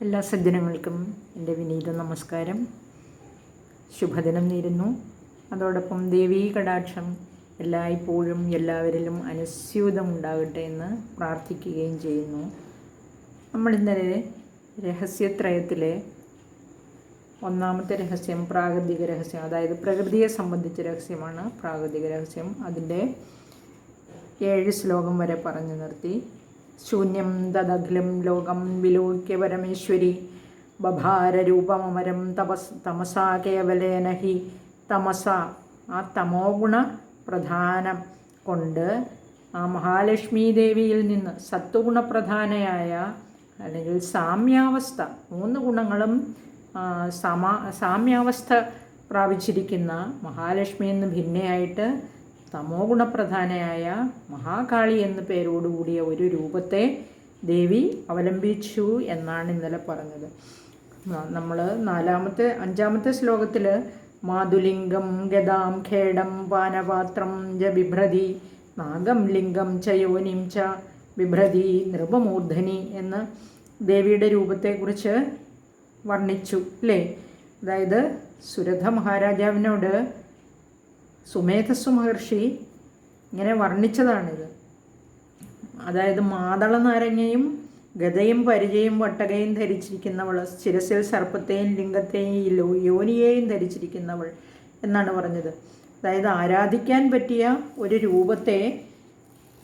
എല്ലാ സജ്ജനങ്ങൾക്കും എന്റെ വിനീത നമസ്കാരം. ശുഭദിനം നേരുന്നു. അതോടൊപ്പം ദേവീ കടാക്ഷം എല്ലായ്പ്പോഴും എല്ലാവരിലും അനുസ്യൂതം ഉണ്ടാകട്ടെ എന്ന് പ്രാർത്ഥിക്കുകയും ചെയ്യുന്നു. നമ്മൾ ഇന്നലെ രഹസ്യത്രയത്തിലെ ഒന്നാമത്തെ രഹസ്യം പ്രാകൃതിക രഹസ്യം അതായത് പ്രകൃതിയെ സംബന്ധിച്ച രഹസ്യമാണ് പ്രാകൃതിക രഹസ്യം. അതിന്റെ ഏഴ് ശ്ലോകം വരെ പറഞ്ഞു നിർത്തി. ശൂന്യം തദഖിലം ലോകം വിലോക്യ പരമേശ്വരി. ബഭാരൂപമരം തപസ് തമസാ കേവലേന ഹി. തമസ ആ തമോ ഗുണ പ്രധാനം കൊണ്ട് ആ മഹാലക്ഷ്മി ദേവിയിൽ നിന്ന് സത്വഗുണപ്രധാനയായ അല്ലെങ്കിൽ സാമ്യാവസ്ഥ മൂന്ന് ഗുണങ്ങളും സമാ സാമ്യാവസ്ഥ പ്രാപിച്ചിരിക്കുന്ന മഹാലക്ഷ്മി എന്ന് ഭിന്നയായിട്ട് തമോ ഗുണപ്രധാനയായ മഹാകാളി എന്ന പേരോടുകൂടിയ ഒരു രൂപത്തെ ദേവി അവലംബിച്ചു എന്നാണ് ഇന്നലെ പറഞ്ഞത്. നമ്മൾ നാലാമത്തെ അഞ്ചാമത്തെ ശ്ലോകത്തിൽ മാതുലിംഗം ഗതാം ഖേടം പാനപാത്രം ജ ബിഭ്രതി നാഗം ലിംഗം ച യോനിം ച ബിഭ്രതി നൃപമൂർധനി എന്ന് ദേവിയുടെ രൂപത്തെക്കുറിച്ച് വർണിച്ചു അല്ലേ? അതായത് സുരഥ മഹാരാജാവിനോട് സുമേധസ്വ മഹർഷി ഇങ്ങനെ വർണിച്ചതാണിത്. അതായത് മാതള നാരങ്ങയും ഗതയും പരിചയും വട്ടകയും ധരിച്ചിരിക്കുന്നവൾ ശിരസിൽ സർപ്പത്തെയും ലിംഗത്തെയും യോനിയെയും ധരിച്ചിരിക്കുന്നവൾ എന്നാണ് പറഞ്ഞത്. അതായത് ആരാധിക്കാൻ പറ്റിയ ഒരു രൂപത്തെ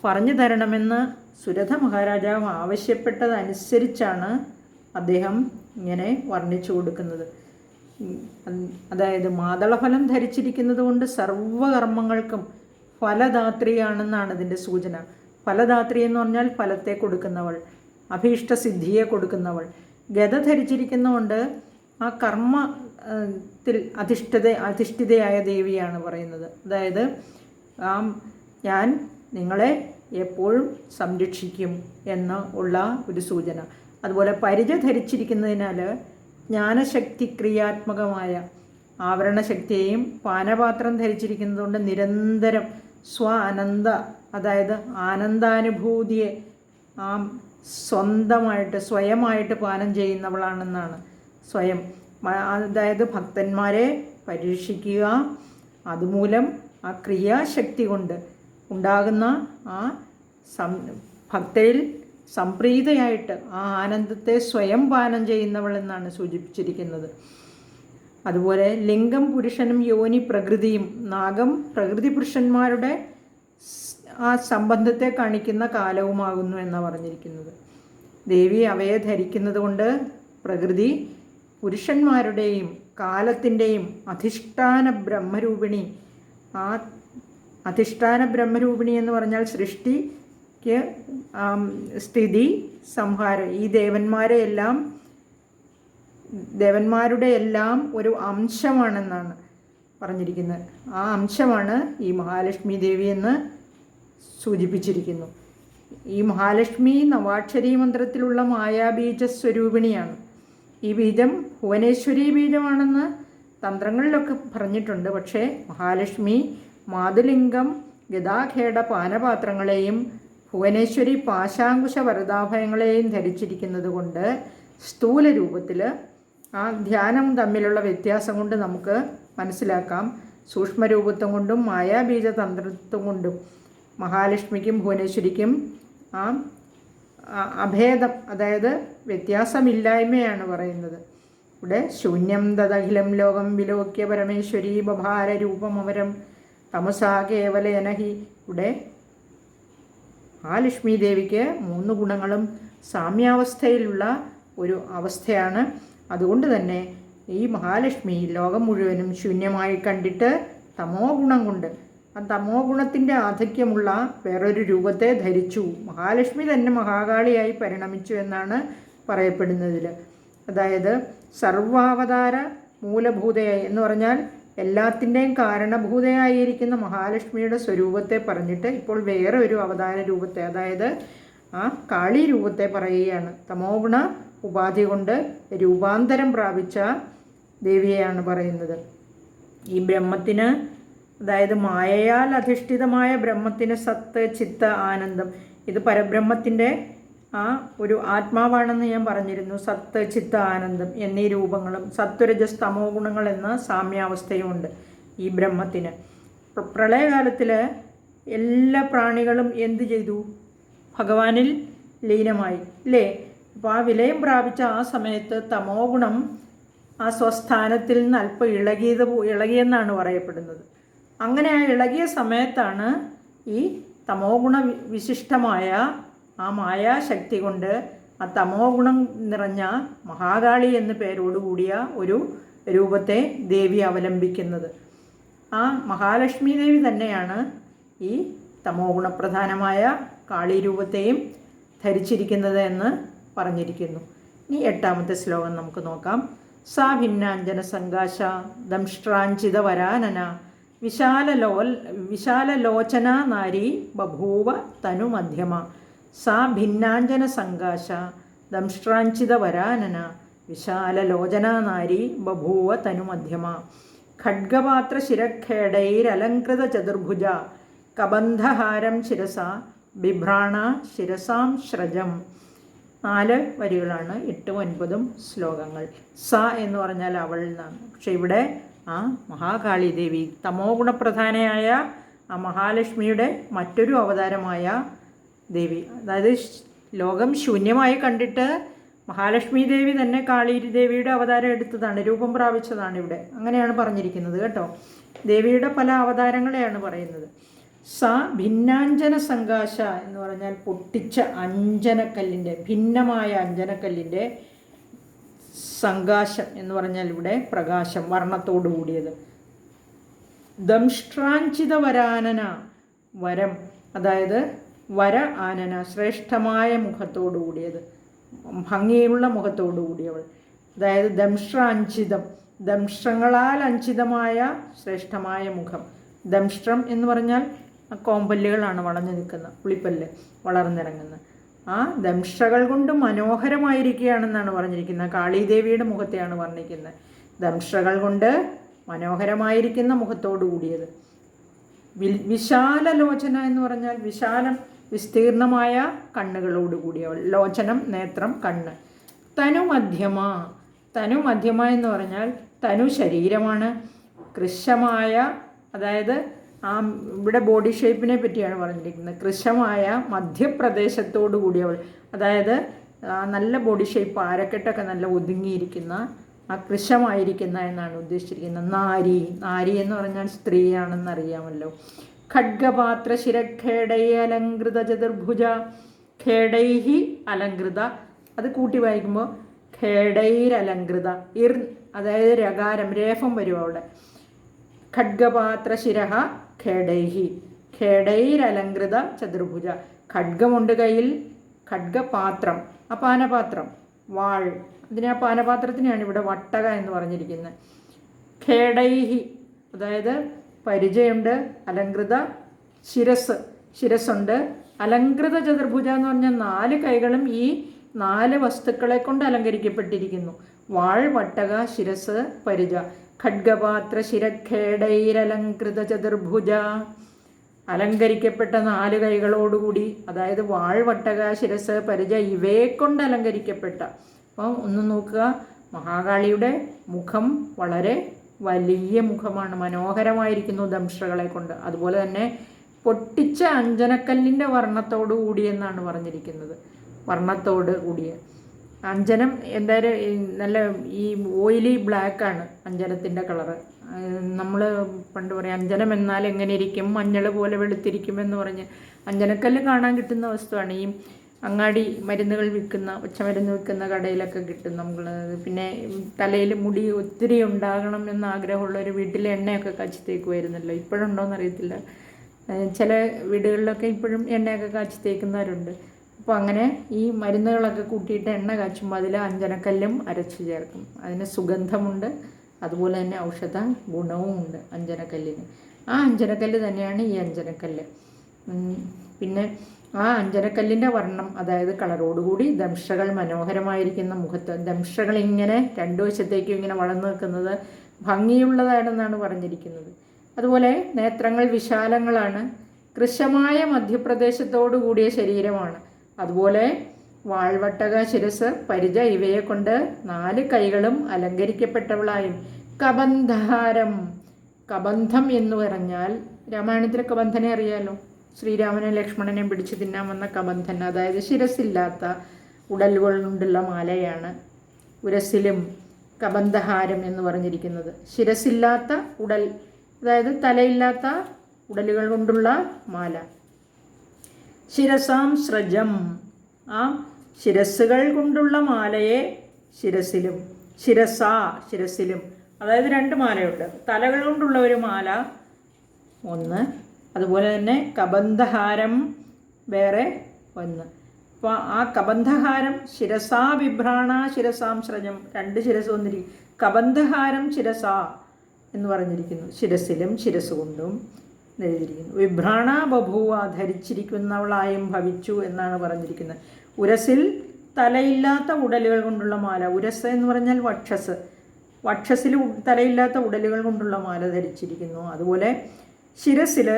പറഞ്ഞു തരണമെന്ന് സുരഥ മഹാരാജാവ് ആവശ്യപ്പെട്ടതനുസരിച്ചാണ് അദ്ദേഹം ഇങ്ങനെ വർണിച്ചു കൊടുക്കുന്നത്. അതായത് മാതളഫലം ധരിച്ചിരിക്കുന്നത് കൊണ്ട് സർവകർമ്മങ്ങൾക്കും ഫലദാത്രിയാണെന്നാണ് ഇതിന്റെ സൂചന. ഫലദാത്രി എന്ന് പറഞ്ഞാൽ ഫലത്തെ കൊടുക്കുന്നവൾ അഭീഷ്ടസിദ്ധിയെ കൊടുക്കുന്നവൾ. ഗത ധരിച്ചിരിക്കുന്നതുകൊണ്ട് ആ കർമ്മത്തിൽ അധിഷ്ഠിത അധിഷ്ഠിതയായ ദേവിയാണ് പറയുന്നത്. അതായത് ആ ഞാൻ നിങ്ങളെ എപ്പോഴും സംരക്ഷിക്കും എന്ന് ഉള്ള ഒരു സൂചന. അതുപോലെ പരിച ധരിച്ചിരിക്കുന്നതിനാൽ ജ്ഞാനശക്തി ക്രിയാത്മകമായ ആവരണശക്തിയെയും പാനപാത്രം ധരിച്ചിരിക്കുന്നതുകൊണ്ട് നിരന്തരം സ്വ അനന്ത അതായത് ആനന്ദാനുഭൂതിയെ ആ സ്വന്തമായിട്ട് സ്വയമായിട്ട് പാനം ചെയ്യുന്നവളാണെന്നാണ് സ്വയം. അതായത് ഭക്തന്മാരെ പരീക്ഷിക്കുക അതുമൂലം ആ ക്രിയാശക്തി കൊണ്ട് ഉണ്ടാകുന്ന ആ സം ഭക്തരിൽ സംപ്രീതയായിട്ട് ആ ആനന്ദത്തെ സ്വയം പാനം ചെയ്യുന്നവൾ എന്നാണ് സൂചിപ്പിച്ചിരിക്കുന്നത്. അതുപോലെ ലിംഗം പുരുഷനും യോനി പ്രകൃതിയും നാഗം പ്രകൃതി പുരുഷന്മാരുടെ ആ സംബന്ധത്തെ കാണിക്കുന്ന കാലവുമാകുന്നു എന്നാണ് പറഞ്ഞിരിക്കുന്നത്. ദേവി അവയെ ധരിക്കുന്നത് കൊണ്ട് പ്രകൃതി പുരുഷന്മാരുടെയും കാലത്തിന്റെയും അധിഷ്ഠാന ബ്രഹ്മരൂപിണി ആ അധിഷ്ഠാന ബ്രഹ്മരൂപിണി എന്ന് പറഞ്ഞാൽ സൃഷ്ടിക്ക് ആം, സ്ഥിതി സംഹാരം. ഈ ദേവന്മാരെ എല്ലാം ദേവന്മാരുടെ എല്ലാം ഒരു അംശമാണെന്നാണ് പറഞ്ഞിരിക്കുന്നത്. ആ അംശമാണ് ഈ മഹാലക്ഷ്മി ദേവി എന്ന് സൂചിപ്പിച്ചിരിക്കുന്നു. ഈ മഹാലക്ഷ്മി നവാക്ഷരി മന്ത്രത്തിലുള്ള മായാബീജ സ്വരൂപിണിയാണ് ഈ ബീജം ഭുവനേശ്വരി ബീജമാണെന്ന് തന്ത്രങ്ങളിലൊക്കെ പറഞ്ഞിട്ടുണ്ട്. പക്ഷേ മഹാലക്ഷ്മി മാതുലിംഗം ഗതാഖേട പാനപാത്രങ്ങളെയും ഭുവനേശ്വരി പാശാങ്കുശ വരദാഭയങ്ങളെയും ധരിച്ചിരിക്കുന്നത് കൊണ്ട് സ്ഥൂല രൂപത്തിൽ ആ ധ്യാനം തമ്മിലുള്ള വ്യത്യാസം കൊണ്ട് നമുക്ക് മനസ്സിലാക്കാം. സൂക്ഷ്മരൂപത്വം കൊണ്ടും മായാബീജതന്ത്രത്വം കൊണ്ടും മഹാലക്ഷ്മിക്കും ഭുവനേശ്വരിക്കും ആ അഭേദം അതായത് വ്യത്യാസമില്ലായ്മയാണ് പറയുന്നത്. ഇവിടെ ശൂന്യം തദഖിലം ലോകം വിലോക്യ പരമേശ്വരി ബഭാര രൂപമവരം തമസാ കേവലേനഹി ഇവിടെ മഹാലക്ഷ്മി ദേവിക്ക് മൂന്ന് ഗുണങ്ങളും സാമ്യാവസ്ഥയിലുള്ള ഒരു അവസ്ഥയാണ്. അതുകൊണ്ട് തന്നെ ഈ മഹാലക്ഷ്മി ലോകം മുഴുവനും ശൂന്യമായി കണ്ടിട്ട് തമോ ഗുണം കൊണ്ട് ആ തമോ ഗുണത്തിന്റെ ആധിക്യമുള്ള വേറൊരു രൂപത്തെ ധരിച്ചു. മഹാലക്ഷ്മി തന്നെ മഹാകാളിയായി പരിണമിച്ചു എന്നാണ് പറയപ്പെടുന്നതിൽ അതായത് സർവാവതാര മൂലഭൂതയായി എന്ന് പറഞ്ഞാൽ എല്ലാത്തിന്റെയും കാരണഭൂതയായിരിക്കുന്ന മഹാലക്ഷ്മിയുടെ സ്വരൂപത്തെ പറഞ്ഞിട്ട് ഇപ്പോൾ വേറെ ഒരു അവതാര രൂപത്തെ അതായത് ആ കാളി രൂപത്തെ പറയുകയാണ്. തമോഗുണ ഉപാധി കൊണ്ട് രൂപാന്തരം പ്രാപിച്ച ദേവിയെയാണ് പറയുന്നത്. ഈ ബ്രഹ്മത്തിന് അതായത് മായയാൽ അധിഷ്ഠിതമായ ബ്രഹ്മത്തിന് സത്ത് ചിത്ത ആനന്ദം ഇത് പരബ്രഹ്മത്തിന്റെ ആ ഒരു ആത്മാവാണെന്ന് ഞാൻ പറഞ്ഞിരുന്നു. സത്ത് ചിത്ത ആനന്ദം എന്നീ രൂപങ്ങളും സത്വരജസ് തമോ ഗുണങ്ങൾ എന്ന സാമ്യാവസ്ഥയുമുണ്ട് ഈ ബ്രഹ്മത്തിന്. പ്ര- പ്രളയകാലത്തിൽ എല്ലാ പ്രാണികളും എന്ത് ചെയ്തു? ഭഗവാനിൽ ലീനമായി അല്ലേ അപ്പോൾ ആ വിലയം പ്രാപിച്ച ആ സമയത്ത് തമോ ഗുണം ആ സ്വസ്ഥാനത്തിൽ നിന്ന് അല്പം ഇളകിയത് ഇളകിയെന്നാണ് പറയപ്പെടുന്നത്. അങ്ങനെ ആ ഇളകിയ സമയത്താണ് ഈ തമോ ഗുണ വിശിഷ്ടമായ ആ മായാശക്തി കൊണ്ട് ആ തമോ ഗുണം നിറഞ്ഞ മഹാകാളി എന്ന പേരോടുകൂടിയ ഒരു രൂപത്തെ ദേവി അവലംബിക്കുന്നത്. ആ മഹാലക്ഷ്മി ദേവി തന്നെയാണ് ഈ തമോ ഗുണപ്രധാനമായ കാളി രൂപത്തെയും ധരിച്ചിരിക്കുന്നത് എന്ന് പറഞ്ഞിരിക്കുന്നു. ഇനി എട്ടാമത്തെ ശ്ലോകം നമുക്ക് നോക്കാം. സാ ഭിന്നാഞ്ജന സങ്കാശ ദംഷ്ട്രാഞ്ചിത വരാനന വിശാല ലോൽ വിശാല വിശാലലോചന നാരി ബഭൂവ തനു മധ്യമ. സാ ഭിന്നാഞ്ജന സങ്കാശ ദംഷ്ട്രാഞ്ചിത വരാനന വിശാലലോചന നാരി ബഭൂവ തനുമധ്യമ. ഖഡ്ഗപാത്ര ശിരഖേടൈരലങ്കൃത ചതുർഭുജ കബന്ധഹാരം ശിരസ ബിഭ്രാണ ശിരസാം ശ്രജം. നാല് വരികളാണ് എട്ടും ഒൻപതും ശ്ലോകങ്ങൾ. സ എന്ന് പറഞ്ഞാൽ അവൾ എന്നാണ്. പക്ഷെ ഇവിടെ ആ മഹാകാളി ദേവി തമോ ഗുണപ്രധാനയായ ആ മഹാലക്ഷ്മിയുടെ മറ്റൊരു അവതാരമായ ദേവി. അതായത് ലോകം ശൂന്യമായി കണ്ടിട്ട് മഹാലക്ഷ്മി ദേവി തന്നെ കാളി ദേവിയുടെ അവതാരം എടുത്തതാണ് രൂപം പ്രാപിച്ചതാണ് ഇവിടെ. അങ്ങനെയാണ് പറഞ്ഞിരിക്കുന്നത് കേട്ടോ. ദേവിയുടെ പല അവതാരങ്ങളെയാണ് പറയുന്നത്. സ ഭിന്നാഞ്ജന സങ്കാശ എന്ന് പറഞ്ഞാൽ പൊട്ടിച്ച അഞ്ജനക്കല്ലിന്റെ ഭിന്നമായ അഞ്ജനക്കല്ലിന്റെ സങ്കാശം എന്ന് പറഞ്ഞാൽ ഇവിടെ പ്രകാശം വർണത്തോടു കൂടിയത്. ദംഷ്ട്രാഞ്ചിത വരാനന വരം അതായത് വര ആനന ശ്രേഷ്ഠമായ മുഖത്തോടു കൂടിയത് ഭംഗിയുള്ള മുഖത്തോടു കൂടിയവൾ അതായത് ദംഷ്ട്രാഞ്ചിതം ദംഷ്ട്രങ്ങളാൽ അഞ്ചിതമായ ശ്രേഷ്ഠമായ മുഖം. ദംഷ്ട്രം എന്ന് പറഞ്ഞാൽ കോമ്പല്ലുകളാണ് വളഞ്ഞു നിൽക്കുന്ന പുളിപ്പല്ല് വളർന്നിറങ്ങുന്ന. ആ ദംഷകൾ കൊണ്ട് മനോഹരമായിരിക്കുകയാണെന്നാണ് പറഞ്ഞിരിക്കുന്നത്. കാളീദേവിയുടെ മുഖത്തെയാണ് വർണിക്കുന്നത്. ദംഷകൾ കൊണ്ട് മനോഹരമായിരിക്കുന്ന മുഖത്തോടു കൂടിയത് വി- വിശാല ലോചന എന്ന് പറഞ്ഞാൽ വിശാലം വിസ്തീർണമായ കണ്ണുകളോട് കൂടിയവൾ ലോചനം നേത്രം കണ്ണ്. തനു മധ്യമ തനു മധ്യമ എന്ന് പറഞ്ഞാൽ തനു ശരീരമാണ്. കൃശമായ അതായത് ആ ഇവിടെ ബോഡി ഷേപ്പിനെ പറ്റിയാണ് പറഞ്ഞിരിക്കുന്നത്. കൃശമായ മധ്യപ്രദേശത്തോടു കൂടിയവൾ അതായത് നല്ല ബോഡി ഷേപ്പ് ആരക്കെട്ടൊക്കെ നല്ല ഒതുങ്ങിയിരിക്കുന്ന ആ കൃശമായിരിക്കുന്ന എന്നാണ് ഉദ്ദേശിച്ചിരിക്കുന്നത്. നാരി. നാരി എന്ന് പറഞ്ഞാൽ സ്ത്രീയാണെന്ന് ഖഡ്ഗപാത്ര ശിരഖേടൈ അലങ്കൃത ചതുർഭുജ ഖേഡൈഹി അലങ്കൃത അത് കൂട്ടി വായിക്കുമ്പോൾ ഖേഡൈരലങ്കൃത ഇർ അതായത് രകാരം രേഫം വരും അവിടെ. ഖഡ്ഗപാത്ര ശിരഹ ഖേഡൈഹി ഖേഡൈരലങ്കൃത ചതുർഭുജ. ഖഡ്ഗമുണ്ട് കയ്യിൽ ഖഡ്ഗപാത്രം അപാനപാത്രം പാനപാത്രം വാൾ. അതിനെ ആ പാനപാത്രത്തിനെയാണ് ഇവിടെ വട്ടക എന്ന് പറഞ്ഞിരിക്കുന്നത്. ഖേഡൈഹി അതായത് പരിചയമുണ്ട് അലങ്കൃത ശിരസ് ശിരസ്സുണ്ട്. അലങ്കൃത ചതുർഭുജ എന്ന് പറഞ്ഞാൽ നാല് കൈകളും ഈ നാല് വസ്തുക്കളെ കൊണ്ട് അലങ്കരിക്കപ്പെട്ടിരിക്കുന്നു. വാൾ വട്ടക ശിരസ് പരിച. ഖഡ്ഗപാത്ര ശിരഖേടൈരലങ്കൃത ചതുർഭുജ. അലങ്കരിക്കപ്പെട്ട നാല് കൈകളോടുകൂടി അതായത് വാൾ വട്ടക ശിരസ് പരിച ഇവയെ കൊണ്ട് അലങ്കരിക്കപ്പെട്ട. അപ്പം ഒന്ന് നോക്കുക മഹാകാളിയുടെ മുഖം വളരെ വലിയ മുഖമാണ്. മനോഹരമായിരിക്കുന്നു ദംഷ്ട്രകളെ കൊണ്ട്. അതുപോലെ തന്നെ പൊട്ടിച്ച അഞ്ജനക്കല്ലിന്റെ വർണത്തോടു കൂടിയെന്നാണ് പറഞ്ഞിരിക്കുന്നത്. വർണത്തോട് കൂടിയ. അഞ്ജനം എന്തായാലും നല്ല ഈ ഓയിലി ബ്ലാക്കാണ് അഞ്ജനത്തിന്റെ കളറ് നമ്മൾ പണ്ട് പറയാം അഞ്ജനം എന്നാൽ എങ്ങനെ ഇരിക്കും? മഞ്ഞൾ പോലെ വെളുത്തിരിക്കും എന്ന് പറഞ്ഞ് അഞ്ജനക്കല്ല് കാണാൻ കിട്ടുന്ന വസ്തുവാണ്. ഈ അങ്ങാടി മരുന്നുകൾ വിൽക്കുന്ന ഒച്ചമരുന്ന് വിൽക്കുന്ന കടയിലൊക്കെ കിട്ടും നമ്മൾ പിന്നെ തലയിൽ മുടി ഒത്തിരി ഉണ്ടാകണം എന്ന് ആഗ്രഹമുള്ളവർ വീട്ടിൽ എണ്ണയൊക്കെ കാച്ചി തേക്കുമായിരുന്നല്ലോ ഇപ്പോഴുണ്ടോയെന്ന് അറിയത്തില്ല. ചില വീടുകളിലൊക്കെ ഇപ്പോഴും എണ്ണയൊക്കെ കാച്ചി തേക്കുന്നവരുണ്ട്. അപ്പോൾ അങ്ങനെ ഈ മരുന്നുകളൊക്കെ കൂട്ടിയിട്ട് എണ്ണ കാച്ചുമ്പോൾ അതിൽ അഞ്ചനക്കല്ലും അരച്ച് ചേർക്കും. അതിന് സുഗന്ധമുണ്ട്. അതുപോലെ തന്നെ ഔഷധ ഗുണവും ഉണ്ട് അഞ്ചനക്കല്ലിന്. ആ അഞ്ജനക്കല്ല് തന്നെയാണ് ഈ അഞ്ജനക്കല്ല് പിന്നെ ആ അഞ്ജനക്കല്ലിന്റെ വർണം അതായത് കളറോടുകൂടി ദംഷകൾ മനോഹരമായിരിക്കുന്ന മുഖത്ത്. ദംഷകൾ ഇങ്ങനെ രണ്ടു വശത്തേക്കും ഇങ്ങനെ വളർന്നു നിൽക്കുന്നത് ഭംഗിയുള്ളതാണെന്നാണ് പറഞ്ഞിരിക്കുന്നത്. അതുപോലെ നേത്രങ്ങൾ വിശാലങ്ങളാണ്. കൃശമായ മധ്യപ്രദേശത്തോടു കൂടിയ ശരീരമാണ്. അതുപോലെ വാൾവട്ടക ശിരസ് പരിച ഇവയെ കൊണ്ട് നാല് കൈകളും അലങ്കരിക്കപ്പെട്ടവളായും. കബന്ധഹാരം. കബന്ധം എന്ന് പറഞ്ഞാൽ രാമായണത്തിലെ കബന്ധനെ അറിയാലോ? ശ്രീരാമനെ ലക്ഷ്മണനെ പിടിച്ചു തിന്നാമെന്ന കബന്ധൻ അതായത് ശിരസില്ലാത്ത ഉടലുകൾ കൊണ്ടുള്ള മാലയാണ് ഉരസിലും കബന്ധഹാരം എന്ന് പറഞ്ഞിരിക്കുന്നത്. ശിരസില്ലാത്ത ഉടൽ അതായത് തലയില്ലാത്ത ഉടലുകൾ കൊണ്ടുള്ള മാല. ശിരസാം സ്രജം. ആ ശിരസ്സുകൾ കൊണ്ടുള്ള മാലയെ ശിരസിലും ശിരസാ ശിരസിലും അതായത് രണ്ട് മാലയുണ്ട്. തലകൾ കൊണ്ടുള്ള ഒരു മാല ഒന്ന് അതുപോലെ തന്നെ കബന്ധഹാരം വേറെ ഒന്ന്. അപ്പോൾ ആ കബന്ധഹാരം ശിരസാ വിഭ്രാണ ശിരസാം ശ്രജം രണ്ട് ശിരസ് വന്നിരിക്കും. കബന്ധഹാരം ശിരസാ എന്ന് പറഞ്ഞിരിക്കുന്നു. ശിരസിലും ശിരസ് കൊണ്ടും എഴുതിയിരിക്കുന്നു. വിഭ്രാണ ബഭൂവ ധരിച്ചിരിക്കുന്നവളായും ഭവിച്ചു എന്നാണ് പറഞ്ഞിരിക്കുന്നത്. ഉരസിൽ തലയില്ലാത്ത ഉടലുകൾ കൊണ്ടുള്ള മാല. ഉരസ് എന്ന് പറഞ്ഞാൽ വക്ഷസ്. വക്ഷസിൽ തലയില്ലാത്ത ഉടലുകൾ കൊണ്ടുള്ള മാല ധരിച്ചിരിക്കുന്നു. അതുപോലെ ശിരസിൽ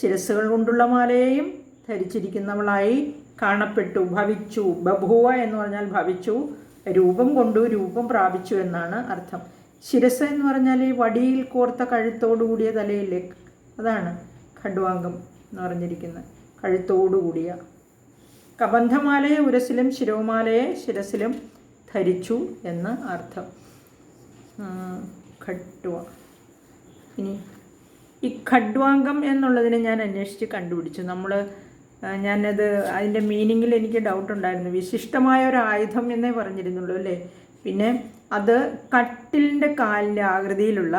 ശിരസ്സുകൾ കൊണ്ടുള്ള മാലയെയും ധരിച്ചിരിക്കുന്നവളായി കാണപ്പെട്ടു. ഭവിച്ചു. ബഭുവ എന്ന് പറഞ്ഞാൽ ഭവിച്ചു. രൂപം കൊണ്ടു രൂപം പ്രാപിച്ചു എന്നാണ് അർത്ഥം. ശിരസ് എന്ന് പറഞ്ഞാൽ ഈ വടിയിൽ കോർത്ത കഴുത്തോടുകൂടിയ തലയില്ലേ അതാണ് ഖഡ്വാംഗം എന്ന് പറഞ്ഞിരിക്കുന്നത്. കഴുത്തോടുകൂടിയ കബന്ധമാലയെ ഉരസിലും ശിരോമാലയെ ശിരസിലും ധരിച്ചു എന്ന് അർത്ഥം. ഖട്ടുവ ഇനി ഈ ഖഡ്വാംഗം എന്നുള്ളതിനെ ഞാൻ അന്വേഷിച്ച് കണ്ടുപിടിച്ചു. നമ്മൾ ഞാനത് അതിന്റെ മീനിങ്ങിൽ എനിക്ക് ഡൗട്ട് ഉണ്ടായിരുന്നു. വിശിഷ്ടമായ ഒരു ആയുധം എന്നേ പറഞ്ഞിരുന്നുള്ളൂ അല്ലേ? പിന്നെ അത് കട്ടിലിന്റെ കാലിന്റെ ആകൃതിയിലുള്ള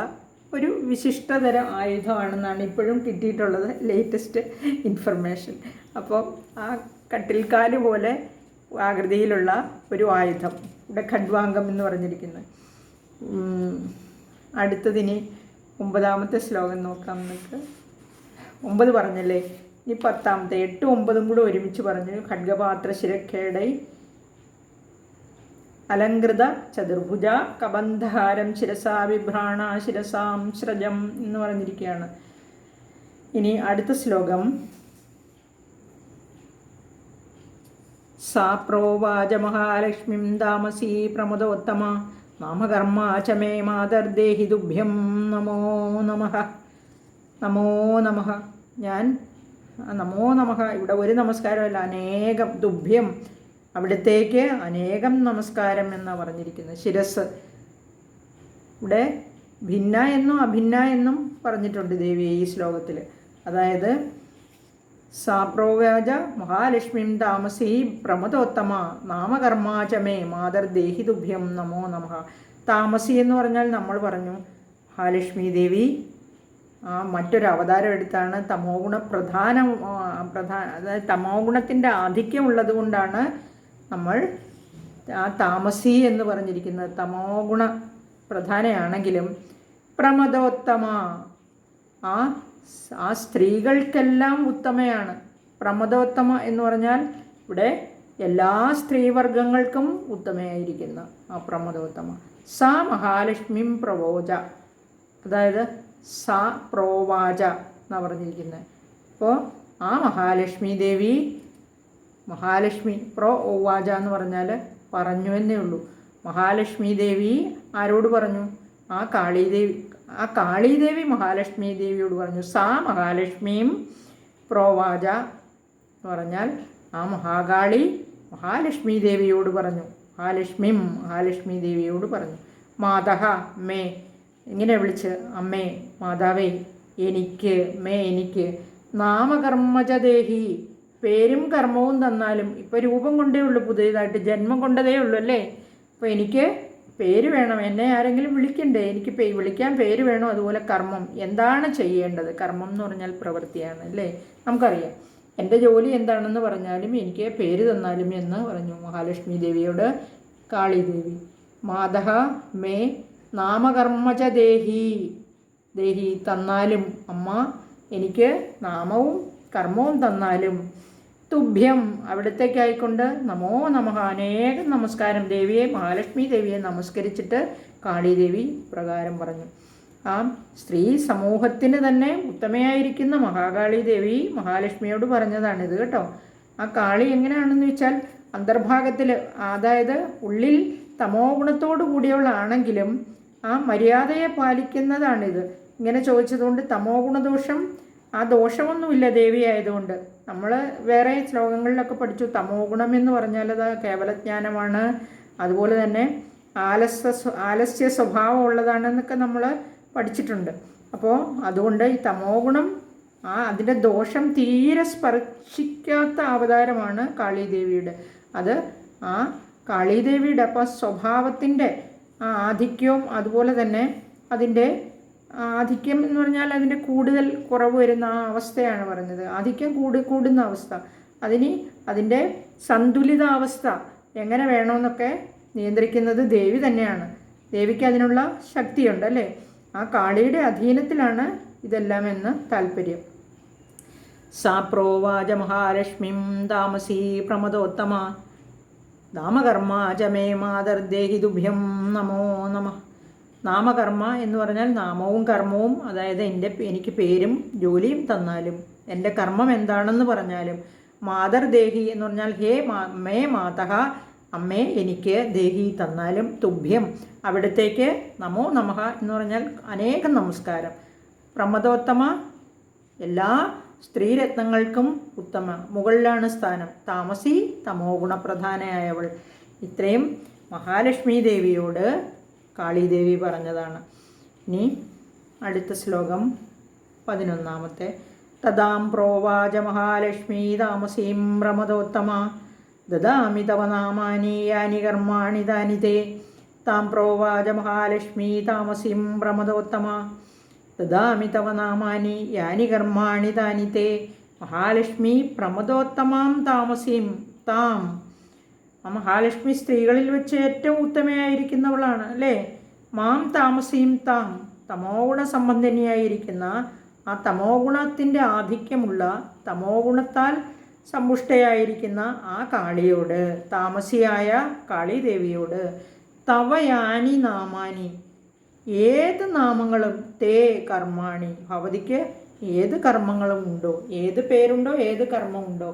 ഒരു വിശിഷ്ടതരം ആയുധമാണെന്നാണ് ഇപ്പോഴും കിട്ടിയിട്ടുള്ളത് ലേറ്റസ്റ്റ് ഇൻഫർമേഷൻ അപ്പോൾ ആ കട്ടിൽക്കാൽ പോലെ ആകൃതിയിലുള്ള ഒരു ആയുധം. ഇവിടെ ഖഡ്വാംഗം എന്ന് പറഞ്ഞിരിക്കുന്നത് അടുത്തതിന് ഒമ്പതാമത്തെ ശ്ലോകം നോക്കാം നമുക്ക്. ഒമ്പത് പറഞ്ഞല്ലേ? ഇനി പത്താമത്തെ എട്ടും ഒമ്പതും കൂടെ ഒരുമിച്ച് പറഞ്ഞു ഖഡ്ഗപാത്ര ശിരക്കേടൈ അലങ്കൃത ചതുർഭുജ കബന്ധാരം ശിരസാ വിഭ്രാണ ശിരസാം സ്രജം എന്ന് പറഞ്ഞിരിക്കുകയാണ്. ഇനി അടുത്ത ശ്ലോകം. സാ പ്രോവാച മഹാലക്ഷ്മിം താമസീ പ്രമുദോത്തമ നാമകർമ്മ ച മേ മാതർദേഹി ദുഭ്യം നമോ നമ. നമോ നമ. ഞാൻ നമോ നമ. ഇവിടെ ഒരു നമസ്കാരമല്ല അനേകം ദുഭ്യം അവിടത്തേക്ക് അനേകം നമസ്കാരം എന്ന് പറഞ്ഞിരിക്കുന്നത്. ശിരസ്. ഇവിടെ ഭിന്ന എന്നും അഭിന്ന എന്നും പറഞ്ഞിട്ടുണ്ട് ദേവി ഈ ശ്ലോകത്തിൽ അതായത് സാപ്രോവാച മഹാലക്ഷ്മിം താമസീ പ്രമദോത്തമ നാമകർമാചമേ മാതർദേഹി ദുഭ്യം നമോ നമഹ താമസി എന്ന് പറഞ്ഞാൽ നമ്മൾ പറഞ്ഞു മഹാലക്ഷ്മി ദേവി ആ മറ്റൊരു അവതാരം എടുത്താണ് തമോ ഗുണ പ്രധാന പ്രധാന അതായത് തമോ ഗുണത്തിന്റെ ആധിക്യം ഉള്ളത് കൊണ്ടാണ് നമ്മൾ ആ താമസി എന്ന് പറഞ്ഞിരിക്കുന്നത്. തമോ ഗുണ പ്രധാനയാണെങ്കിലും പ്രമദോത്തമ ആ ആ സ്ത്രീകൾക്കെല്ലാം ഉത്തമയാണ്. പ്രമദോത്തമ എന്ന് പറഞ്ഞാൽ ഇവിടെ എല്ലാ സ്ത്രീവർഗങ്ങൾക്കും ഉത്തമയായിരിക്കുന്ന ആ പ്രമദോത്തമ. സാ മഹാലക്ഷ്മിം പ്രവോച അതായത് സാ പ്രോവാച എന്നാണ് പറഞ്ഞിരിക്കുന്നത് അപ്പോൾ ആ മഹാലക്ഷ്മി ദേവി മഹാലക്ഷ്മി പ്രോ ഓവാച എന്ന് പറഞ്ഞാൽ പറഞ്ഞു എന്നേ ഉള്ളൂ. മഹാലക്ഷ്മി ദേവി ആരോട് പറഞ്ഞു? ആ കാളീദേവി. ആ കാളീദേവി മഹാലക്ഷ്മി ദേവിയോട് പറഞ്ഞു സാ മഹാലക്ഷ്മിയും പ്രോവാച എന്ന് പറഞ്ഞാൽ ആ മഹാകാളി മഹാലക്ഷ്മി ദേവിയോട് പറഞ്ഞു മഹാലക്ഷ്മിം മഹാലക്ഷ്മി ദേവിയോട് പറഞ്ഞു മാതഹ മേ ഇങ്ങനെ വിളിച്ച് അമ്മേ മാതാവേ എനിക്ക് മേ എനിക്ക് നാമകർമ്മജദേഹി പേരും കർമ്മവും തന്നാലും ഇപ്പോൾ രൂപം കൊണ്ടേ ഉള്ളൂ പുതിയതായിട്ട് ജന്മം കൊണ്ടതേ ഉള്ളൂ അല്ലേ? അപ്പോൾ എനിക്ക് പേര് വേണം. എന്നെ ആരെങ്കിലും വിളിക്കണ്ടേ? എനിക്ക് വിളിക്കാൻ പേര് വേണം? അതുപോലെ കർമ്മം. എന്താണ് ചെയ്യേണ്ടത്? കർമ്മം എന്ന് പറഞ്ഞാൽ പ്രവൃത്തിയാണ് അല്ലേ? നമുക്കറിയാം. എന്റെ ജോലി എന്താണെന്ന് പറഞ്ഞാലും എനിക്ക് പേര് തന്നാലും എന്ന് പറഞ്ഞു മഹാലക്ഷ്മി ദേവിയോട് കാളിദേവി മാതഹ മേ നാമകർമ്മച ദേഹി. ദേഹി തന്നാലും അമ്മ എനിക്ക് നാമവും കർമ്മവും തന്നാലും തുഭ്യം അവിടത്തേക്കായിക്കൊണ്ട് നമോ നമഃ അനേകം നമസ്കാരം. ദേവിയെ മഹാലക്ഷ്മി ദേവിയെ നമസ്കരിച്ചിട്ട് കാളിദേവി പ്രകാരം പറഞ്ഞു. ആ സ്ത്രീ സമൂഹത്തിന് തന്നെ ഉത്തമയായിരിക്കുന്ന മഹാകാളി ദേവി മഹാലക്ഷ്മിയോട് പറഞ്ഞതാണിത് കേട്ടോ. ആ കാളി എങ്ങനെയാണെന്ന് വെച്ചാൽ അന്തർഭാഗത്തിൽ അതായത് ഉള്ളിൽ തമോ ഗുണത്തോടു കൂടിയുള്ള ആണെങ്കിലും ആ മര്യാദയെ പാലിക്കുന്നതാണിത്. ഇങ്ങനെ ചോദിച്ചതുകൊണ്ട് തമോ ഗുണദോഷം ആ ദോഷമൊന്നുമില്ല ദേവി ആയതുകൊണ്ട്. നമ്മൾ വേറെ ശ്ലോകങ്ങളിലൊക്കെ പഠിച്ചു. തമോ ഗുണം എന്ന് പറഞ്ഞാൽ അത് കേവലജ്ഞാനമാണ്. അതുപോലെ തന്നെ ആലസ്യ ആലസ്യ സ്വഭാവം ഉള്ളതാണെന്നൊക്കെ നമ്മൾ പഠിച്ചിട്ടുണ്ട്. അപ്പോൾ അതുകൊണ്ട് ഈ തമോ ഗുണം ആ അതിന്റെ ദോഷം തീരെ സ്പർശിക്കാത്ത അവതാരമാണ് കാളീദേവിയുടെ. അത് ആ കാളീദേവിയുടെ അപ്പോൾ സ്വഭാവത്തിന്റെ ആ ആധിക്യവും അതുപോലെ തന്നെ അതിന്റെ ആധിക്യം എന്ന് പറഞ്ഞാൽ അതിന്റെ കൂടുതൽ കുറവ് വരുന്ന ആ അവസ്ഥയാണ് പറഞ്ഞത് ആധിക്യം കൂടി കൂടുന്ന അവസ്ഥ. അതിന് അതിന്റെ സന്തുലിതാവസ്ഥ എങ്ങനെ വേണമെന്നൊക്കെ നിയന്ത്രിക്കുന്നത് ദേവി തന്നെയാണ്. ദേവിക്ക് അതിനുള്ള ശക്തിയുണ്ട് അല്ലേ? ആ കാളിയുടെ അധീനത്തിലാണ് ഇതെല്ലാം എന്ന് താല്പര്യം. സാ പ്രോവാച മഹാലക്ഷ്മിം താമസീ പ്രമദോത്തമ. നാമകർമ്മ മാതർ മാതർദേഹി ദുഭ്യം നമോ നമ. നാമകർമ്മ എന്ന് പറഞ്ഞാൽ നാമവും കർമ്മവും അതായത് എന്റെ എനിക്ക് പേരും ജോലിയും തന്നാലും എന്റെ കർമ്മം എന്താണെന്ന് പറഞ്ഞാലും മാതർദേഹി എന്ന് പറഞ്ഞാൽ ഹേ മാ മേ മാതഹ അമ്മേ എനിക്ക് ദേഹി തന്നാലും തുഭ്യം. അവിടത്തേക്ക് നമോ നമഹ എന്ന് പറഞ്ഞാൽ അനേകം നമസ്കാരം. പ്രമദോത്തമ എല്ലാ സ്ത്രീരത്നങ്ങൾക്കും ഉത്തമ. മുകളിലാണ് സ്ഥാനം. താമസി തമോ ഗുണപ്രധാനയായവൾ. ഇത്രയും മഹാലക്ഷ്മി ദേവിയോട് കാളീദേവി പറഞ്ഞതാണ്. ഇനി അടുത്ത ശ്ലോകം പതിനൊന്നാമത്തെ. തദാം പ്രോവാച മഹാലക്ഷ്മി താമസീം പ്രമദോത്തമ. ദദാമി തവ നാമാനി യാനി കർമാണി താനി തേ. താം പ്രോവാച മഹാലക്ഷ്മി താമസീം പ്രമദോത്തമ. ദദാമി തവ നാമാനി യാനി കർമാണി താനി തേ. മഹാലക്ഷ്മി പ്രമദോത്തമാം താമസീം. താം ആ മഹാലക്ഷ്മി സ്ത്രീകളിൽ വെച്ച് ഏറ്റവും ഉത്തമയായിരിക്കുന്നവളാണ് അല്ലേ? മാം താമസീം താം തമോ ഗുണ സംബന്ധിനിയായിരിക്കുന്ന ആ തമോ ഗുണത്തിന്റെ ആധിക്യമുള്ള തമോ ഗുണത്താൽ സമ്പുഷ്ടയായിരിക്കുന്ന ആ കാളിയോട് താമസിയായ കാളിദേവിയോട് തവയാനി നാമാനി ഏത് നാമങ്ങളും തേ കർമാണി ഭവതിക്ക് ഏത് കർമ്മങ്ങളും ഉണ്ടോ? ഏത് പേരുണ്ടോ? ഏത് കർമ്മമുണ്ടോ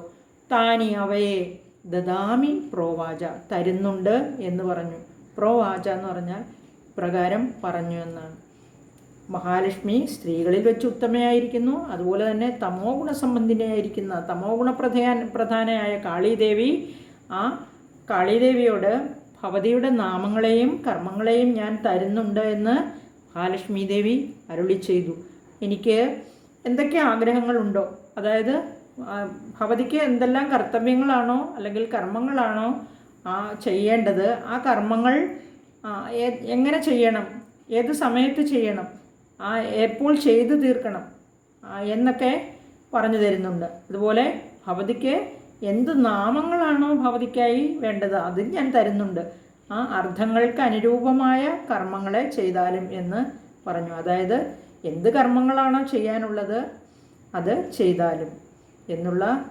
താനി അവയെ ദദാമി പ്രോവാച തരുന്നുണ്ട് എന്ന് പറഞ്ഞു. പ്രോവാച എന്ന് പറഞ്ഞാൽ പ്രകാരം പറഞ്ഞു എന്നാണ്. മഹാലക്ഷ്മി സ്ത്രീകളിൽ വെച്ച് ഉത്തമയായിരിക്കുന്നു. അതുപോലെ തന്നെ തമോ ഗുണസംബന്ധിനിയായിരിക്കുന്ന തമോ ഗുണപ്രധാന പ്രധാനയായ കാളീദേവി ആ കാളീദേവിയോട് ഭവതിയുടെ നാമങ്ങളെയും കർമ്മങ്ങളെയും ഞാൻ തരുന്നുണ്ട് എന്ന് മഹാലക്ഷ്മി ദേവി അരുളി ചെയ്തു. എനിക്ക് എന്തൊക്കെ ആഗ്രഹങ്ങളുണ്ടോ? അതായത് ഭവതിക്ക് എന്തെല്ലാം കർത്തവ്യങ്ങളാണോ അല്ലെങ്കിൽ കർമ്മങ്ങളാണോ ആ ചെയ്യേണ്ടത്? ആ കർമ്മങ്ങൾ എങ്ങനെ ചെയ്യണം? ഏത് സമയത്ത് ചെയ്യണം? ആ എപ്പോൾ ചെയ്തു തീർക്കണം? എന്നൊക്കെ പറഞ്ഞു തരുന്നുണ്ട്. അതുപോലെ ഭവതിക്ക് എന്ത് നാമങ്ങളാണോ ഭവതിക്കായി വേണ്ടത് അതും ഞാൻ തരുന്നുണ്ട്. ആ അർത്ഥങ്ങൾക്ക് അനുരൂപമായ കർമ്മങ്ങളെ ചെയ്താലും എന്ന് പറഞ്ഞു. അതായത് എന്ത് കർമ്മങ്ങളാണോ ചെയ്യാനുള്ളത് അത് ചെയ്താലും. എന്നുള്ള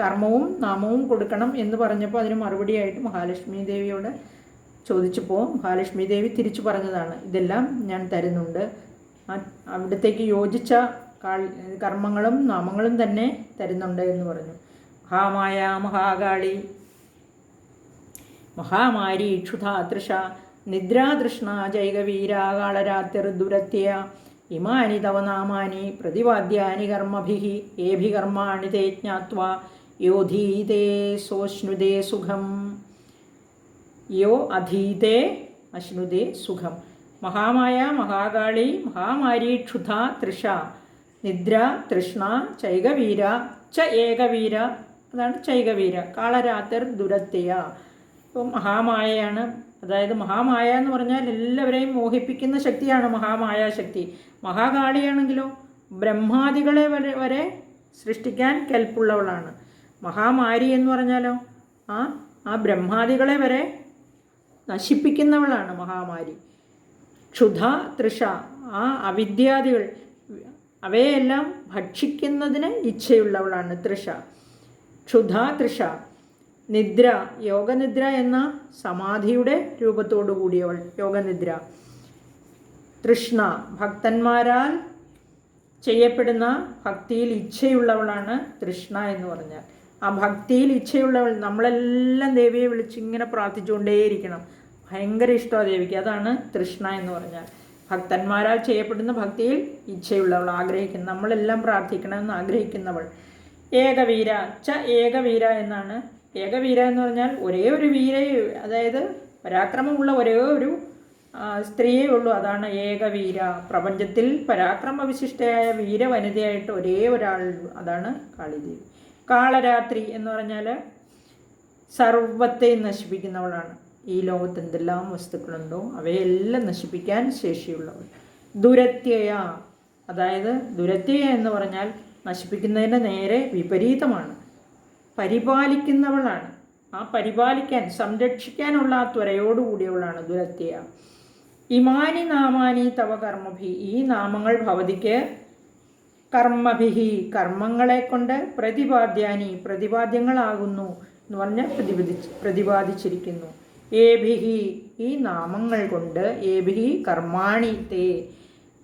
കർമ്മവും നാമവും കൊടുക്കണം എന്ന് പറഞ്ഞപ്പോൾ അതിന് മറുപടിയായിട്ട് മഹാലക്ഷ്മി ദേവിയോട് ചോദിച്ചപ്പോൾ മഹാലക്ഷ്മി ദേവി തിരിച്ചു പറഞ്ഞതാണ്. ഇതെല്ലാം ഞാൻ തരുന്നുണ്ട്. അവിടത്തേക്ക് യോജിച്ച കർമ്മങ്ങളും നാമങ്ങളും തന്നെ തരുന്നുണ്ട് എന്ന് പറഞ്ഞു. മഹാമായ മഹാകാളി മഹാമാരി ക്ഷുധാതൃഷ നിദ്രാതൃഷ്ണ ജൈകവീരാകാളരാത്തിർദുരത്യ ഇമാനി തവ നാമാനി പ്രതിവാദ്യാനി കർമ്മഭിഹി ഏഭി കർമാണി തേ ജ്ഞാത്വ യോധീതേ സോശ്നുതേ സുഖം. യോ അധീതേ അശ്നുതേ സുഖം. മഹാമായ മഹാകാളി മഹാമാരി ക്ഷുധ തൃഷ നിദ്ര തൃഷ്ണ ചൈകവീര ച ഏകവീര അതാണ് ചൈകവീര കാളരാത്തർ ദുരത്തിയ ഇപ്പം മഹാമായയാണ് അതായത് മഹാമായ എന്ന് പറഞ്ഞാൽ എല്ലാവരെയും മോഹിപ്പിക്കുന്ന ശക്തിയാണ് മഹാമായ ശക്തി മഹാകാളിയാണെങ്കിലോ ബ്രഹ്മാദികളെ വരെ വരെ സൃഷ്ടിക്കാൻ കെൽപ്പുള്ളവളാണ്. മഹാമാരി എന്ന് പറഞ്ഞാലോ ആ ആ ബ്രഹ്മാദികളെ വരെ നശിപ്പിക്കുന്നവളാണ് മഹാമാരി. ക്ഷുധ തൃഷ ആ അവിദ്യാദികൾ അവയെല്ലാം ഭക്ഷിക്കുന്നതിന് ഇച്ഛയുള്ളവളാണ് തൃഷ. ക്ഷുധ തൃഷ. നിദ്ര യോഗനിദ്ര എന്ന സമാധിയുടെ രൂപത്തോടു കൂടിയവൾ യോഗനിദ്ര. തൃഷ്ണ. ഭക്തന്മാരാൽ ചെയ്യപ്പെടുന്ന ഭക്തിയിൽ ഇച്ഛയുള്ളവളാണ് തൃഷ്ണ എന്ന് പറഞ്ഞാൽ. ആ ഭക്തിയിൽ ഇച്ഛയുള്ളവൾ നമ്മളെല്ലാം ദേവിയെ വിളിച്ച് ഇങ്ങനെ പ്രാർത്ഥിച്ചുകൊണ്ടേയിരിക്കണം. ഭയങ്കര ഇഷ്ടമാണ് ദേവിക്ക്. അതാണ് തൃഷ്ണ എന്ന് പറഞ്ഞാൽ. ഭക്തന്മാരാൽ ചെയ്യപ്പെടുന്ന ഭക്തിയിൽ ഇച്ഛയുള്ളവൾ ആഗ്രഹിക്കുന്ന നമ്മളെല്ലാം പ്രാർത്ഥിക്കണമെന്ന് ആഗ്രഹിക്കുന്നവൾ. ഏകവീര. ച ഏകവീര എന്നാണ് ഏകവീര എന്ന് പറഞ്ഞാൽ ഒരേ ഒരു വീര അതായത് പരാക്രമമുള്ള ഒരേ ഒരു സ്ത്രീയേ ഉള്ളൂ. അതാണ് ഏകവീര. പ്രപഞ്ചത്തിൽ പരാക്രമവിശിഷ്ടയായ വീരവനിതയായിട്ട് ഒരേ ഒരാൾ അതാണ് കാളിദേവി. കാളരാത്രി എന്ന് പറഞ്ഞാൽ സർവത്തെയും നശിപ്പിക്കുന്നവളാണ്. ഈ ലോകത്ത് എന്തെല്ലാം വസ്തുക്കളുണ്ടോ അവയെല്ലാം നശിപ്പിക്കാൻ ശേഷിയുള്ളവൾ. ദുരത്യയ അതായത് ദുരത്യയ എന്ന് പറഞ്ഞാൽ നശിപ്പിക്കുന്നതിന്റെ നേരെ വിപരീതമാണ്. പരിപാലിക്കുന്നവളാണ്. ആ പരിപാലിക്കാൻ സംരക്ഷിക്കാനുള്ള ആ ത്വരയോടുകൂടിയവളാണ് ദുരത്യ. ഇമാനി നാമാനി തവ കർമ്മഭി. ഈ നാമങ്ങൾ ഭവതിക്ക് കർമ്മഭിഹി. കർമ്മങ്ങളെ കൊണ്ട് പ്രതിപാദ്യാനി. പ്രതിപാദ്യങ്ങളാകുന്നു എന്ന് പറഞ്ഞാൽ പ്രതിപതി പ്രതിപാദിച്ചിരിക്കുന്നു. ഏഭിഹി. ഈ നാമങ്ങൾ കൊണ്ട് ഏഭിഹി കർമാണി തേ.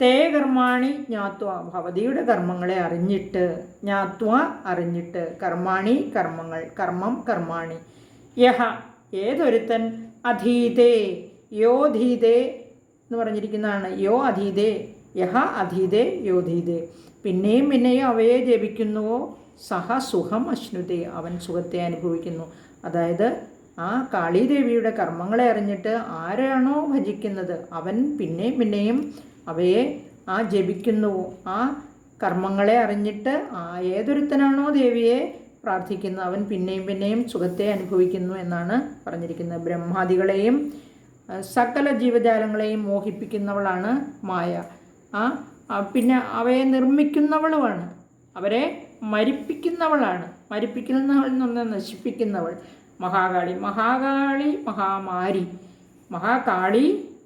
തേ കർമാണി ജ്ഞാത്വ. ഭവതിയുടെ കർമ്മങ്ങളെ അറിഞ്ഞിട്ട് ജ്ഞാത്വ അറിഞ്ഞിട്ട് കർമാണി കർമ്മങ്ങൾ കർമ്മം കർമാണി. യഹ ഏതൊരുത്തൻ അധീതേ? യോധീതേ എന്ന് പറഞ്ഞിരിക്കുന്നതാണ്. യോ അധീതേ? യഹ അധീതേ യോധീതേ പിന്നെയും പിന്നെയും അവയെ ജപിക്കുന്നുവോ? സഹ സുഖം അശ്നുതേ. അവൻ സുഖത്തെ അനുഭവിക്കുന്നു. അതായത് ആ കാളീദേവിയുടെ കർമ്മങ്ങളെ അറിഞ്ഞിട്ട് ആരാണോ ഭജിക്കുന്നത്? അവൻ പിന്നെയും പിന്നെയും അവയെ ആ ജപിക്കുന്നുവോ ആ കർമ്മങ്ങളെ അറിഞ്ഞിട്ട് ആ ഏതൊരുത്തനാണോ ദേവിയെ പ്രാർത്ഥിക്കുന്നത് അവൻ പിന്നെയും പിന്നെയും സുഖത്തെ അനുഭവിക്കുന്നു എന്നാണ് പറഞ്ഞിരിക്കുന്നത്. ബ്രഹ്മാദികളെയും സകല ജീവജാലങ്ങളെയും മോഹിപ്പിക്കുന്നവളാണ് മായ. ആ പിന്നെ അവയെ നിർമ്മിക്കുന്നവളുമാണ്. അവരെ മരിപ്പിക്കുന്നവളാണ്. മരിപ്പിക്കുന്നവൾ എന്ന് പറഞ്ഞാൽ നശിപ്പിക്കുന്നവൾ. മഹാകാളി മഹാകാളി മഹാമാരി. മഹാകാളി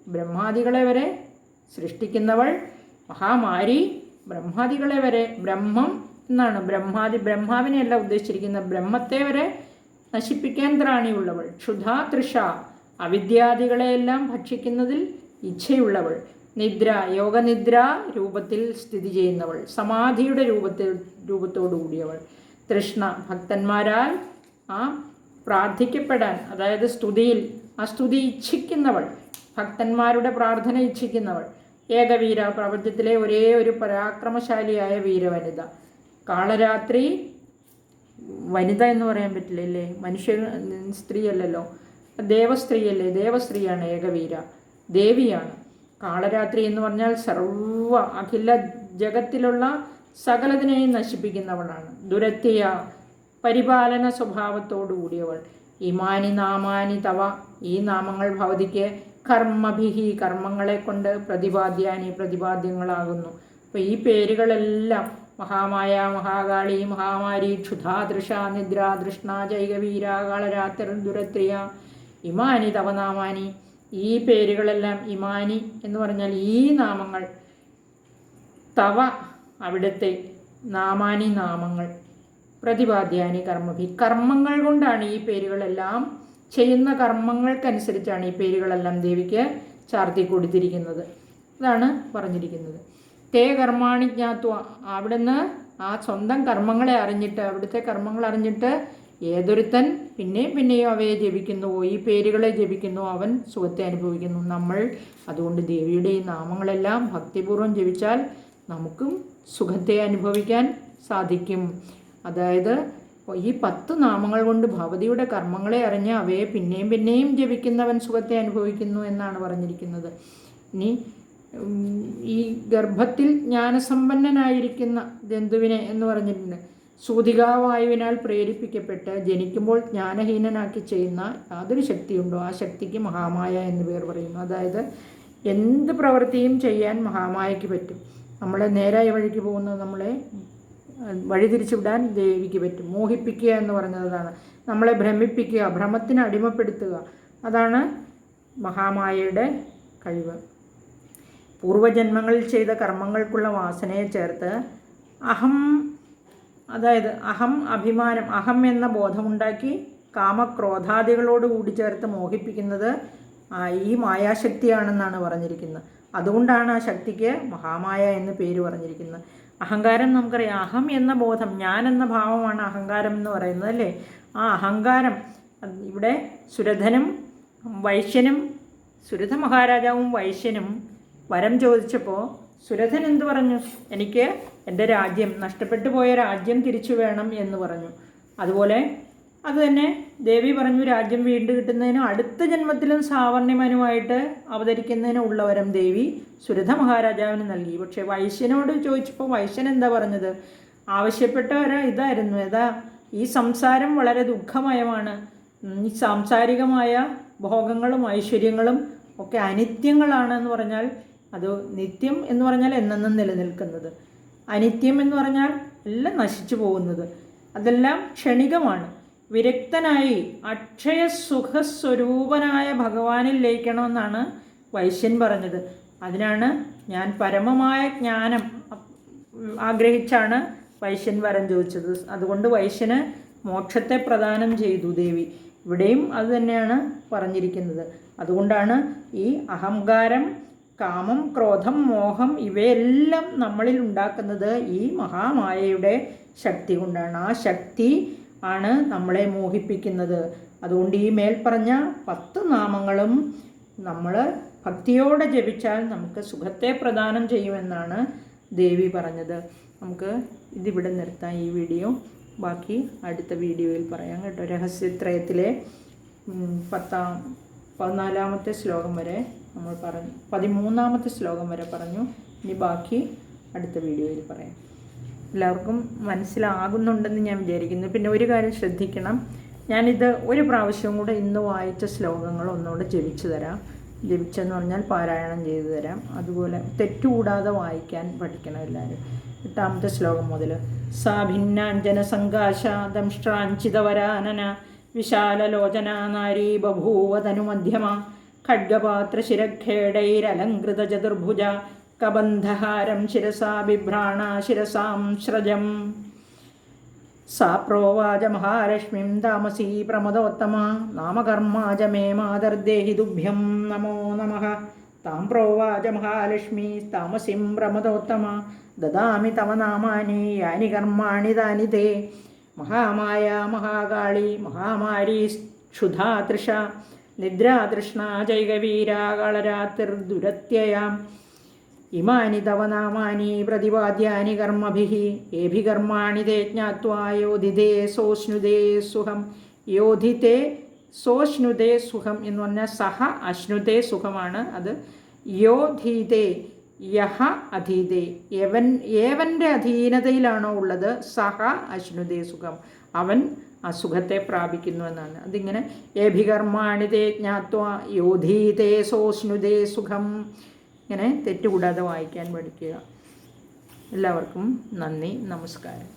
ബ്രഹ്മാദികളെ വരെ സൃഷ്ടിക്കുന്നവൾ മഹാമാരി ബ്രഹ്മാദികളെ വരെ ബ്രഹ്മം എന്നാണ്. ബ്രഹ്മാദി ബ്രഹ്മാവിനെയല്ല ഉദ്ദേശിച്ചിരിക്കുന്ന ബ്രഹ്മത്തെ വരെ നശിപ്പിക്കാൻ ത്രാണിയുള്ളവൾ. ക്ഷുധാ തൃഷ അവിദ്യാദികളെയെല്ലാം ഭക്ഷിക്കുന്നതിൽ ഇച്ഛയുള്ളവൾ. നിദ്ര യോഗനിദ്ര രൂപത്തിൽ സ്ഥിതി ചെയ്യുന്നവൾ. സമാധിയുടെ രൂപത്തിൽ രൂപത്തോടു കൂടിയവൾ. തൃഷ്ണ ഭക്തന്മാരാൽ ആ പ്രാർത്ഥിക്കപ്പെടാൻ അതായത് സ്തുതിയിൽ ആ സ്തുതി ഇച്ഛിക്കുന്നവൾ. ഭക്തന്മാരുടെ പ്രാർത്ഥന ഇച്ഛിക്കുന്നവൾ. ഏകവീര പ്രപഞ്ചത്തിലെ ഒരേ ഒരു പരാക്രമശാലിയായ വീരവനിത. കാളരാത്രി വനിത എന്ന് പറയാൻ പറ്റില്ലല്ലേ മനുഷ്യ സ്ത്രീയല്ലല്ലോ. ദേവസ്ത്രീയല്ലേ? ദേവസ്ത്രീയാണ് ഏകവീര. ദേവിയാണ്. കാളരാത്രി എന്ന് പറഞ്ഞാൽ സർവ അഖില ജഗത്തിലുള്ള സകലതിനെയും നശിപ്പിക്കുന്നവളാണ്. ദുരത്തിയ പരിപാലന സ്വഭാവത്തോടു കൂടിയവൾ ഇമാനി നാമാനി തവ. ഈ നാമങ്ങൾ ഭവതിക്ക് കർമ്മഭിഹി കർമ്മങ്ങളെ കൊണ്ട് പ്രതിപാദ്യാനി പ്രതിപാദ്യങ്ങളാകുന്നു. അപ്പോൾ ഈ പേരുകളെല്ലാം മഹാമായ മഹാകാളി മഹാമാരി ക്ഷുധാദൃശ നിദ്ര ദൃഷ്ണ ജൈകവീര കാളരാത്രി ദുരത്രിയ ഇമാനി തവനാമാനി ഈ പേരുകളെല്ലാം ഇമാനി എന്ന് പറഞ്ഞാൽ ഈ നാമങ്ങൾ തവ അവിടുത്തെ നാമാനി നാമങ്ങൾ പ്രതിപാദ്യാനി കർമ്മഭി കർമ്മങ്ങൾ കൊണ്ടാണ് ഈ പേരുകളെല്ലാം ചെയ്യുന്ന കർമ്മങ്ങൾക്കനുസരിച്ചാണ് ഈ പേരുകളെല്ലാം ദേവിക്ക് ചാർത്തി കൊടുത്തിരിക്കുന്നത്. ഇതാണ് പറഞ്ഞിരിക്കുന്നത്. തേ കർമാണി ജ്ഞാത്വ. അവിടുന്ന് ആ സ്വന്തം കർമ്മങ്ങളെ അറിഞ്ഞിട്ട് അവിടുത്തെ കർമ്മങ്ങൾ അറിഞ്ഞിട്ട് ഏതൊരുത്തൻ പിന്നെയും പിന്നെയും അവയെ ജപിക്കുന്നുവോ ഈ പേരുകളെ ജപിക്കുന്നു അവൻ സുഖത്തെ അനുഭവിക്കുന്നു. നമ്മൾ അതുകൊണ്ട് ദേവിയുടെ ഈ നാമങ്ങളെല്ലാം ഭക്തിപൂർവം ജപിച്ചാൽ നമുക്കും സുഖത്തെ അനുഭവിക്കാൻ സാധിക്കും. അതായത് ഈ പത്ത് നാമങ്ങൾ കൊണ്ട് ഭവതിയുടെ കർമ്മങ്ങളെ അറിഞ്ഞ് അവയെ പിന്നെയും പിന്നെയും ജപിക്കുന്നവൻ സുഖത്തെ അനുഭവിക്കുന്നു എന്നാണ് പറഞ്ഞിരിക്കുന്നത്. ഇനി ഈ ഗർഭത്തിൽ ജ്ഞാനസമ്പന്നനായിരിക്കുന്ന ജന്തുവിനെ എന്ന് പറഞ്ഞിട്ടുണ്ട്. സൂതികാവായുവിനാൽ പ്രേരിപ്പിക്കപ്പെട്ട് ജനിക്കുമ്പോൾ ജ്ഞാനഹീനനാക്കി ചെയ്യുന്ന യാതൊരു ശക്തിയുണ്ടോ? ആ ശക്തിക്ക് മഹാമായ എന്ന് പേർ പറയുന്നു. അതായത് എന്ത് പ്രവൃത്തിയും ചെയ്യാൻ മഹാമായയ്ക്ക് പറ്റും. നമ്മളെ നേരായ വഴിക്ക് പോകുന്നത് നമ്മളെ അഹ് വഴിതിരിച്ചു വിടാൻ ദേവിക്ക് പറ്റും. മോഹിപ്പിക്കുക എന്ന് പറഞ്ഞതാണ്. നമ്മളെ ഭ്രമിപ്പിക്കുക ഭ്രമത്തിന് അടിമപ്പെടുത്തുക. അതാണ് മഹാമായയുടെ കഴിവ്. പൂർവജന്മങ്ങളിൽ ചെയ്ത കർമ്മങ്ങൾക്കുള്ള വാസനയെ ചേർത്ത് അഹം അതായത് അഹം അഭിമാനം അഹം എന്ന ബോധമുണ്ടാക്കി കാമക്രോധാദികളോട് കൂടി ചേർത്ത് മോഹിപ്പിക്കുന്നത് ഈ മായാശക്തിയാണെന്നാണ് പറഞ്ഞിരിക്കുന്നത്. അതുകൊണ്ടാണ് ആ ശക്തിക്ക് മഹാമായ എന്ന് പേര് പറഞ്ഞിരിക്കുന്നത്. അഹങ്കാരം നമുക്കറിയാം. അഹം എന്ന ബോധം ഞാൻ എന്ന ഭാവമാണ് അഹങ്കാരം എന്ന് പറയുന്നത് അല്ലേ? ആ അഹങ്കാരം ഇവിടെ സുരധനും വൈശ്യനും സുരഥ മഹാരാജാവും വൈശ്യനും വരം ചോദിച്ചപ്പോൾ സുരഥൻ എന്ത് പറഞ്ഞു? എനിക്ക് എന്റെ രാജ്യം നഷ്ടപ്പെട്ടു പോയ രാജ്യം തിരിച്ചു വേണം എന്ന് പറഞ്ഞു. അതുപോലെ അത് തന്നെ ദേവി പറഞ്ഞു രാജ്യം വീണ്ടും കിട്ടുന്നതിനും അടുത്ത ജന്മത്തിലും സാവർണ്യമനുമായിട്ട് അവതരിക്കുന്നതിനും ഉള്ളവരം ദേവി സുരഥ മഹാരാജാവിന് നൽകി. പക്ഷേ വൈശ്യനോട് ചോദിച്ചപ്പോൾ വൈശ്യൻ എന്താ പറഞ്ഞത്? ആവശ്യപ്പെട്ട ഒരു ഇതായിരുന്നു. ഏതാ ഈ സംസാരം വളരെ ദുഃഖമയമാണ്. ഈ സാംസാരികമായ ഭോഗങ്ങളും ഐശ്വര്യങ്ങളും ഒക്കെ അനിത്യങ്ങളാണ് എന്ന് പറഞ്ഞാൽ അത് നിത്യം എന്ന് പറഞ്ഞാൽ എന്നെന്നും നിലനിൽക്കുന്നത്. അനിത്യം എന്ന് പറഞ്ഞാൽ എല്ലാം നശിച്ചു പോകുന്നത്. അതെല്ലാം ക്ഷണികമാണ്. വിരക്തനായി അക്ഷയ സുഖസ്വരൂപനായ ഭഗവാനിൽ ലയിക്കണമെന്നാണ് വൈശ്യൻ പറഞ്ഞത്. അതിനാണ് ഞാൻ പരമമായ ജ്ഞാനം ആഗ്രഹിച്ചാണ് വൈശ്യൻ വരം ചോദിച്ചത്. അതുകൊണ്ട് വൈശ്യന് മോക്ഷത്തെ പ്രദാനം ചെയ്തു ദേവി. ഇവിടെയും അത് തന്നെയാണ് പറഞ്ഞിരിക്കുന്നത്. അതുകൊണ്ടാണ് ഈ അഹങ്കാരം കാമം ക്രോധം മോഹം ഇവയെല്ലാം നമ്മളിൽ ഉണ്ടാക്കുന്നത് ഈ മഹാമായയുടെ ശക്തി കൊണ്ടാണ്. ആ ശക്തി ആണ് നമ്മളെ മോഹിപ്പിക്കുന്നത്. അതുകൊണ്ട് ഈ മേൽപ്പറഞ്ഞ പത്ത് നാമങ്ങളും നമ്മൾ ഭക്തിയോടെ ജപിച്ചാൽ നമുക്ക് സുഖത്തെ പ്രദാനം ചെയ്യുമെന്നാണ് ദേവി പറഞ്ഞത്. നമുക്ക് ഇതിവിടെ നിർത്താം ഈ വീഡിയോ. ബാക്കി അടുത്ത വീഡിയോയിൽ പറയാം കേട്ടോ. രഹസ്യത്രയത്തിലെ പത്താം പതിനാലാമത്തെ ശ്ലോകം വരെ നമ്മൾ പറഞ്ഞു പതിമൂന്നാമത്തെ ശ്ലോകം വരെ പറഞ്ഞു. ഇനി ബാക്കി അടുത്ത വീഡിയോയിൽ പറയാം. എല്ലാവർക്കും മനസ്സിലാകുന്നുണ്ടെന്ന് ഞാൻ വിചാരിക്കുന്നു. പിന്നെ ഒരു കാര്യം ശ്രദ്ധിക്കണം. ഞാനിത് ഒരു പ്രാവശ്യം കൂടെ ഇന്ന് വായിച്ച ശ്ലോകങ്ങൾ ഒന്നുകൂടെ ജപിച്ചു തരാം. ജപിച്ചെന്ന് പറഞ്ഞാൽ പാരായണം ചെയ്തു തരാം. അതുപോലെ തെറ്റുകൂടാതെ വായിക്കാൻ പഠിക്കണം എല്ലാവരും. എട്ടാമത്തെ ശ്ലോകം മുതൽ. സാ ഭിന്നാഞ്ജന സങ്കാശ ദംഷ്ട്രാഞ്ചിതവരാനന വിശാലലോചന ചതുർഭുജ കബന്ധഹാരം ശിരസാ ബിഭ്രാണ ശിരസാം സ്രജം. സാ പ്രോവാച മഹാലക്ഷ്മിം താമസീ പ്രമദോത്തമ. നാമകർമാച മേ മാതർദേഹി ദുഭ്യം നമോ നമ. താം പ്രോവാച മഹാലക്ഷ്മി താമസിം പ്രമദോത്തമ. ദദാമി തവ നാമാനി യാനി കർമാണി താനി തേ. മഹാമായ മഹാകാളി മഹാമാരി ക്ഷുധാതൃഷ നിദ്രാതൃഷ്ണ ജൈകവീരാകളരാത്തിർദുരത്യയാം ഇമാനി തവ നാമാനി പ്രതിപാദ്യാനി കർമ്മഭിഹി ഏഭി കർമാണി തേ ജ്ഞാത്വാ യോധിതേ സോഷ്ണുതേ സുഖം. യോധിതേ സോഷ്ണുതേ സുഖം എന്ന് പറഞ്ഞാൽ സഹ അശ്നുതേ സുഖമാണ് അത്. യോധീതേ യഹ അധീതേ. യവൻ ഏവന്റെ അധീനതയിലാണോ ഉള്ളത് സഹ അശ്നുതേ സുഖം. അവൻ അസുഖത്തെ സുഖത്തെ പ്രാപിക്കുന്നു എന്നാണ്. അതിങ്ങനെ ഏഭികർമാണിതേ ജ്ഞാത്വ യോധീതേ സോഷ്ണുതേ സുഖം. ഇങ്ങനെ തെറ്റുകൂടാതെ വായിക്കാൻ പഠിക്കുക. എല്ലാവർക്കും നന്ദി നമസ്കാരം.